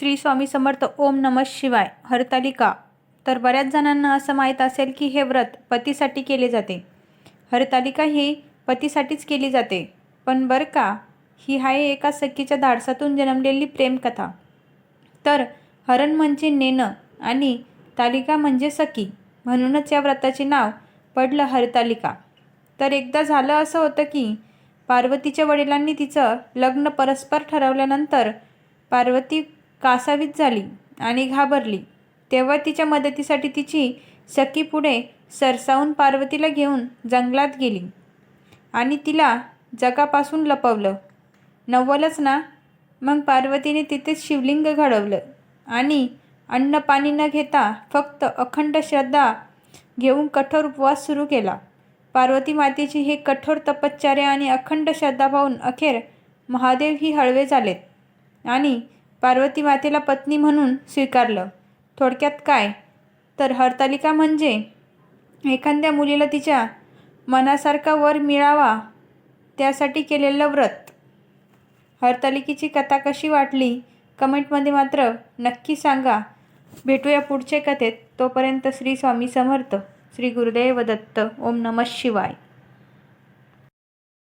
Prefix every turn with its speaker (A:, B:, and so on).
A: श्री स्वामी समर्थ ओम नमः शिवाय हरतालिका. तर बऱ्याच जणांना असं माहीत असेल की हे व्रत पतीसाठी केले जाते. हरतालिका ही पतीसाठीच केली जाते. पण बरं का? ही आहे एका सखीच्या धाडसातून जन्मलेली प्रेमकथा. तर हरण म्हणजे नेणं आणि तालिका म्हणजे सखी. म्हणूनच या व्रताचे नाव पडलं हरतालिका. तर एकदा झालं असं होतं की पार्वतीच्या वडिलांनी तिचं लग्न परस्पर ठरवल्यानंतर पार्वती कासावीस झाली आणि घाबरली. तेव्हा तिच्या मदतीसाठी तिची सखी पुढे सरसावून पार्वतीला घेऊन जंगलात गेली आणि तिला जगापासून लपवलं. नव्वलच ना? मग पार्वतीने तिथेच शिवलिंग घडवलं आणि अन्न पाणी न घेता फक्त अखंड श्रद्धा घेऊन कठोर उपवास सुरू केला. पार्वती मातेची हे कठोर तपश्चर्या आणि अखंड श्रद्धा पाहून अखेर महादेव ही हळवे झालेत आणि पार्वती मातेला पत्नी म्हणून स्वीकारलं. थोडक्यात काय? तर हरतालिका म्हणजे? एखाद्या मुलीला तिच्या मनासारखा वर मिळावा त्यासाठी केलेलं व्रत. हरतालिकेची कथा कशी वाटली? कमेंटमध्ये मात्र नक्की सांगा. भेटूया पुढच्या कथेत. तोपर्यंत श्री स्वामी समर्थ श्री गुरुदेव दत्त. ओम नमः शिवाय.